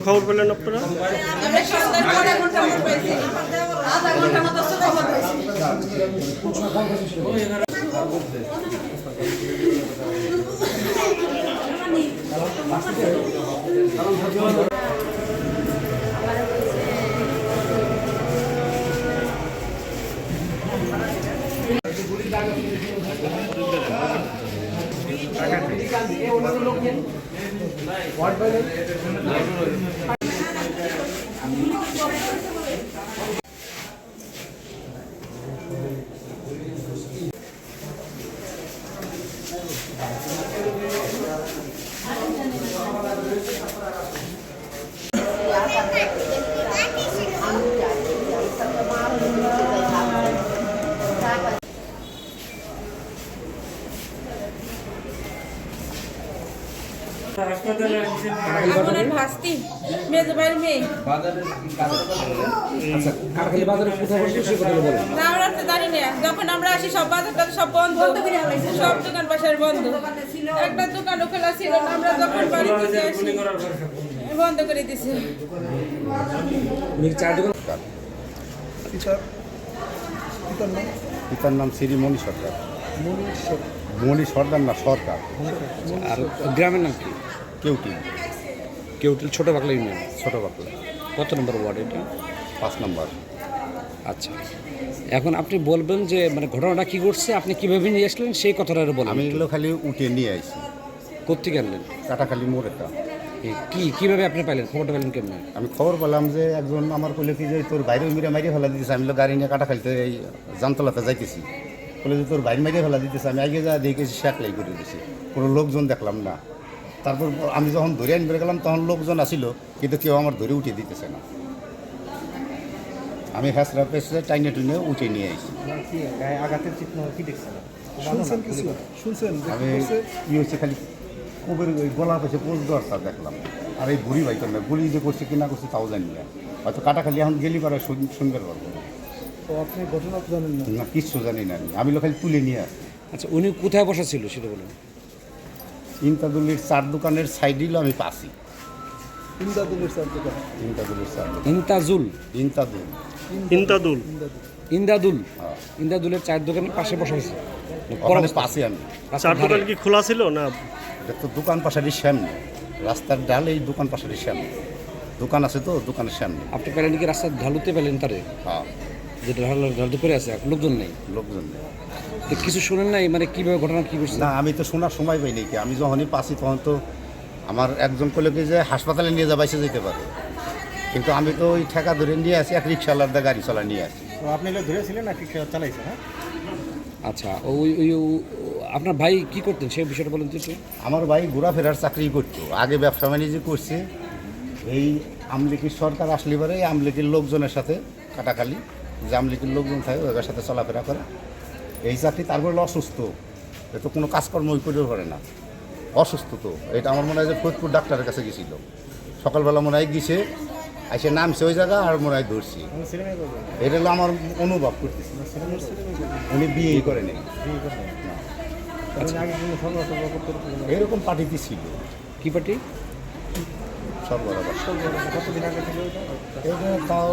খবর পেলেন আপনারা? আমি সন্ধ্যার পর আমার ভাস্তি মেজো ভাইয়ের মেয়ে। আচ্ছা কারখালি বাজারে কোথায় বসে সে কথা বলেন না আমরা তো জানি না। যখন আমরা আসি সব বাজার টাজার সব বন্ধ। সব দোকান বন্ধ। একটা দোকানও খোলা ছিল না আমরা যখন বাড়িতে আসি। বন্ধ করে দিছে। পিতার নাম শ্রী মণি সরকার। মণি সর্দার না সরকার? আর গ্রামের নাম কি? কেউটি কেউটিল ছোট বাকলা ইউনিয়ন। ছোট বাকলা। কত নম্বর ওয়ার্ড এটা? পাঁচ নম্বর। আচ্ছা। এখন আপনি বলবেন যে মানে ঘটনাটা কি ঘটছে আপনি কীভাবে নিয়ে আসলেন সেই কথাটা আরও বলেন। আমি এগুলো খালি উঠে নিয়ে আইছি কোথেকে আনলেন? কাটাখালি মোড়েটা এই কি কীভাবে আপনি পাইলেন? খবরটা পেলেন কেমন? আমি খবর পেলাম যে একজন আমার কইলে কি যে তোর বাইরে মেরে মারিয়ে ফেলা দিতেছে আমি গাড়ি নিয়ে কাটাখালিতে এই জামতলাতে যাইতেছি। বলে যে তোর বাইরে মারিয়ে ফেলা দিতেছে আমি আগে যা দেখেছি শ্যাকলাই করে দিয়েছি কোনো লোকজন দেখলাম না। তারপর আমি যখন ধরে আনবে গেলাম তখন লোকজন আসিল কিন্তু কেউ আমার ধরে উঠে দিতেছে না। আমি হ্যাসরা পেসরে টাইনে টুইনে উঠে নিয়ে আসি কি গায়ে আঘাতের চিহ্ন কি শুনছেন আমি ই হচ্ছে খালি কুবের ওই গলা পাশে পোস্ট দরজা দেখলাম। আর এই বুড়ি ভাই না গুলি যে করছে কি না করছে তাও জানি না। হয়তো কাটাখালি এখন গেলি পারে শুন- শুনবে পারব। তো আপনি ঘটনা জানেন না। না কিচ্ছু জানি না আমি। আমি খালি তুলে নিয়ে আসি। আচ্ছা উনি কোথায় বসা ছিল সেটা বলুন। ইন্তাদুলির চার দোকানের সাইডিল আমি পাসি ইমদাদুলের স্যার দোকান। ইন্তাদুলির চার দোকান। ইন্তাজুল। ইন্তাদুল। ইন্তাদুল। ইন্দাদুল। হ্যাঁ। ইন্দাদুলের চায়ের দোকানের পাশে বসা হয়েছে। ওখানে পাসি আমি। চার দোকান কি খোলা ছিল না? এটা তো দোকান পাশারির সামনে। রাস্তার ডাল এই দোকান পাশারির সামনে। দোকান আছে তো দোকানের সামনে। আপনি পেলেন কি রাস্তার ঢালুতে পেলেন তারে? হ্যাঁ। যেটা ঢাল করে আছে লোকজন নেই। লোকজন নেই। তো কিছু শুনেন নাই মানে কীভাবে ঘটনা কি করছে না আমি তো শোনার সময় পাইনি কি আমি যখনই পাসি তখন তো আমার একজন কলে কি যে হাসপাতালে নিয়ে যাবাইসে যেতে পারে। কিন্তু আমি তো ওই ঠেকা ধরে নিয়ে আসি এক রিক্সাওয়ালার দা গাড়ি চালা নিয়ে আসি। তো আপনি এগুলো ধরেছিলেন না ঠিক চালাইছেন হ্যাঁ? আচ্ছা ওই ওই আপনার ভাই কি করতেন সেই বিষয়টা বলেন তো। আমার ভাই ঘোরাফেরার চাকরি করতো। আগে ব্যবসা বাণিজ্য করছে। এই আমলিকির সরকার আসলে পরে এই আমলিকির লোকজনের সাথে কাটাকালি। যে আমলিকির লোকজন থাকে ওদের সাথে চলাফেরা করে। এই চাকরি তারপরে অসুস্থ। এ তো কোনো কাজকর্ম ওই করেও পারে না। অসুস্থ তো। এটা আমার মনে হয় যে ফরিদপুর ডাক্তারের কাছে গেছিল। সকালবেলা মনে হয় গেছে এসে নামছে ওই জায়গা আর মনে হয় ধরছি। এটা হলো আমার অনুভব করতেছি। উনি করেনি বিয়ে করবেন তাহলে আগে কোনো সংগ্রহ সংগ্রহ করতে পারবেন না। এরকম পার্টিতে ছিল। কি পার্টি? সরবরাহ। কতদিন আগে থেকে ওইটা? তাও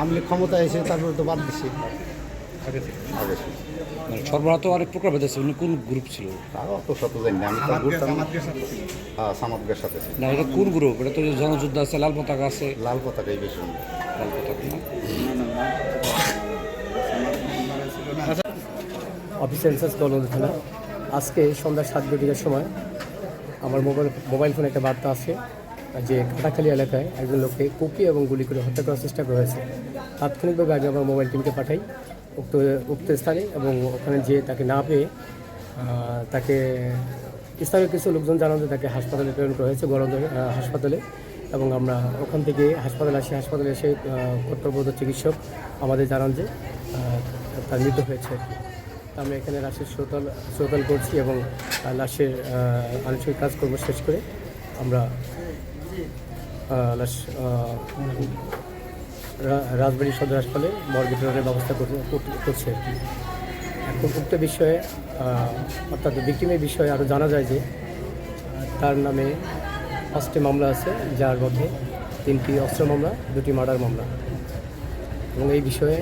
আমলে ক্ষমতা এসে তারপরে তো বাদ দিছে। মানে সরবরাহ তো অনেক প্রকার আছে উনি কোন গ্রুপ ছিল? তাও অত শত জানি না আমি তো ঘুরতাম হ্যাঁ সামাদকের সাথে না এটা কোন গ্রুপ এটা তো জনযুদ্ধ আছে লাল পতাকা আছে। লাল পতাকাই বেশি। লাল পতাকা না? অফিসার ইনচার্জ কলম থানা আজকে সন্ধ্যা সাত ঘটিকার সময় আমার মোবাইল মোবাইল ফোনে একটা বার্তা আসে যে কাটাখালী এলাকায় একজন লোককে কুপি এবং গুলি করে হত্যা করার চেষ্টা করা হয়েছে। তাৎক্ষণিকভাবে আগে আমার মোবাইল টিমকে পাঠাই। উক্ত উক্ত স্থানে এবং ওখানে যে তাকে না পেয়ে তাকে স্থানীয় কিছু লোকজন জানান যে তাকে হাসপাতালে প্রেরণ করা হয়েছে গরম হাসপাতালে। এবং আমরা ওখান থেকে হাসপাতালে আসি। হাসপাতালে এসে কর্তব্যরত চিকিৎসক আমাদের জানান যে তার মৃত্যু হয়েছে। আমরা এখানে লাশের শ্রোতাল শ্রোতাল করছি এবং লাশের আনুষ্ঠানিক কাজকর্ম শেষ করে আমরা রাজবাড়ী সদর হাসপাতালে মর্গে প্রেরণের ব্যবস্থা করছে আর কি। এখন উক্ত বিষয়ে অর্থাৎ ভিক্টিমের বিষয়ে আরও জানা যায় যে, তার নামে পাঁচটি মামলা আছে, যার মধ্যে তিনটি অস্ত্র মামলা, দুটি মার্ডার মামলা। এবং এই বিষয়ে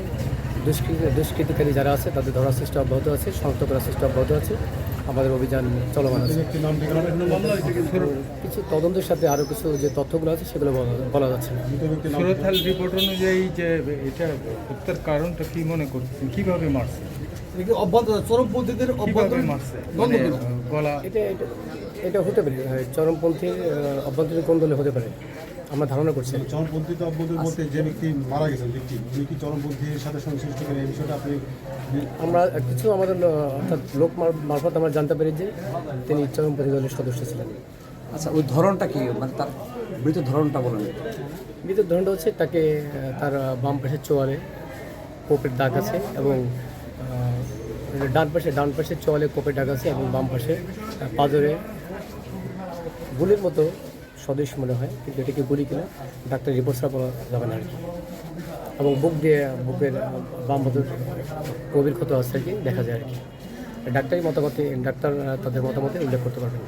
দুষ্কৃতি দুষ্কৃতিকারী যারা আছে, তাদের ধরার চেষ্টা অব্যাহত আছে, শনাক্ত করার চেষ্টা অব্যাহত আছে। আমাদের অভিযান চলমান আছে। কিছু তদন্তের সাথে আরও কিছু যে তথ্যগুলো আছে সেগুলো বলা- বলা যাচ্ছে না। সুরতহাল রিপোর্ট অনুযায়ী যে এটা হত্যার কারণটা কি মনে করছেন? কীভাবে মারছে? অভ্যন্তর চরমপন্থীদের মারছে? মানে? গলা এটা এটা হতে পারে আহ, চরমপন্থীর অভ্যন্তরীণ কোন দলে হতে পারে। আমরা ধারণা করছি। চরমপন্থী তো বলতে যে ব্যক্তি মারা গেছেন ব্যক্তি উনি কি চরমপন্থীর সাথে সংশ্লিষ্ট কিনা এই বিষয়টা আপনি আমরা কিছু আমাদের অর্থাৎ লোক মারফত আমরা জানতে পারি যে তিনি চরমপন্থী দলের সদস্য ছিলেন। আচ্ছা ওই ধরনটা কি? মানে তার মৃত ধরনটা বলেন। মৃতের ধরনটা হচ্ছে তাকে তার বাম পাশের চোয়ালে কোপের দাগ আছে এবং ডান পাশে ডান পাশের চোয়ালে কোপের দাগ আছে এবং বাম পাশে পাঁজরে গুলির মতো সদস্য মনে হয়, কিন্তু এটাকে বলি কিনা? ডাক্তার রিপোর্টসরা বলা যাবে না আর কি। এবং বুক দিয়ে, বুকের বাম হাতের গভীর ক্ষত আছে আর কি, দেখা যায় আর কি। ডাক্তারই মতামতে ডাক্তার, তাদের মতামতে উল্লেখ করতে পারবেন।